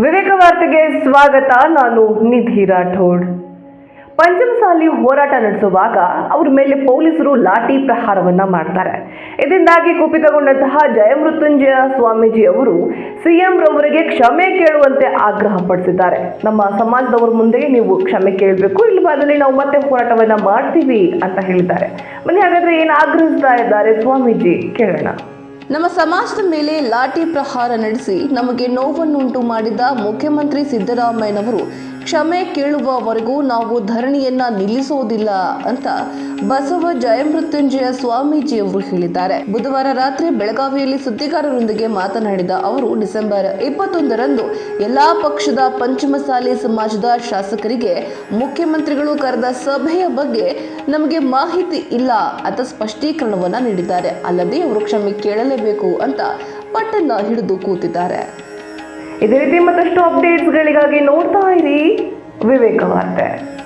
ವಿವೇಕ ವಾರ್ತೆಗೆ ಸ್ವಾಗತ. ನಾನು ನಿಧಿ ರಾಠೋಡ್. ಪಂಚಮಸಾಲಿ ಹೋರಾಟ ನಡೆಸುವಾಗ ಅವ್ರ ಮೇಲೆ ಪೊಲೀಸರು ಲಾಠಿ ಪ್ರಹಾರವನ್ನ ಮಾಡ್ತಾರೆ. ಇದರಿಂದಾಗಿ ಕುಪಿತಗೊಂಡಂತಹ ಜಯಮೃತ್ಯುಂಜಯ ಸ್ವಾಮೀಜಿ ಅವರು ಸಿಎಂ ರವರಿಗೆ ಕ್ಷಮೆ ಕೇಳುವಂತೆ ಆಗ್ರಹ ಪಡಿಸಿದ್ದಾರೆ. ನಮ್ಮ ಸಮಾಜದವರ ಮುಂದೆ ನೀವು ಕ್ಷಮೆ ಕೇಳಬೇಕು ಇಲ್ಲವಾದಲ್ಲಿ ನಾವು ಮತ್ತೆ ಹೋರಾಟವನ್ನ ಮಾಡ್ತೀವಿ ಅಂತ ಹೇಳಿದ್ದಾರೆ. ಮನೆ ಹಾಗಾದ್ರೆ ಏನು ಆಗ್ರಹಿಸ್ತಾ ಇದ್ದಾರೆ ಸ್ವಾಮೀಜಿ? ಕೇಳೋಣ. ನಮ್ಮ ಸಮಾಜದ ಮೇಲೆ ಲಾಠಿ ಪ್ರಹಾರ ನಡೆಸಿ ನಮಗೆ ನೋವನ್ನುಂಟು ಮಾಡಿದ ಮುಖ್ಯಮಂತ್ರಿ ಸಿದ್ದರಾಮಯ್ಯನವರು ಕ್ಷಮೆ ಕೇಳುವವರೆಗೂ ನಾವು ಧರಣಿಯನ್ನ ನಿಲ್ಲಿಸುವುದಿಲ್ಲ ಅಂತ ಬಸವ ಜಯಮೃತ್ಯುಂಜಯ ಸ್ವಾಮೀಜಿಯವರು ಹೇಳಿದ್ದಾರೆ. ಬುಧವಾರ ರಾತ್ರಿ ಬೆಳಗಾವಿಯಲ್ಲಿ ಸುದ್ದಿಗಾರರೊಂದಿಗೆ ಮಾತನಾಡಿದ ಅವರು, ಡಿಸೆಂಬರ್ ಇಪ್ಪತ್ತೊಂದರಂದು ಎಲ್ಲಾ ಪಕ್ಷದ ಪಂಚಮಸಾಲಿ ಸಮಾಜದ ಶಾಸಕರಿಗೆ ಮುಖ್ಯಮಂತ್ರಿಗಳು ಕರೆದ ಸಭೆಯ ಬಗ್ಗೆ ನಮಗೆ ಮಾಹಿತಿ ಇಲ್ಲ ಅಂತ ಸ್ಪಷ್ಟೀಕರಣವನ್ನ ನೀಡಿದ್ದಾರೆ. ಅಲ್ಲದೆ ಅವರು ಕ್ಷಮೆ ಕೇಳಲೇಬೇಕು ಅಂತ ಪಟ್ಟನ್ನ ಹಿಡಿದು ಕೂತಿದ್ದಾರೆ. ಇದೇ ರೀತಿ ಮತ್ತಷ್ಟು ಅಪ್ಡೇಟ್ಸ್ಗಳಿಗಾಗಿ ನೋಡ್ತಾ ಇರಿ ವಿವೇಕ ವಾರ್ತೆ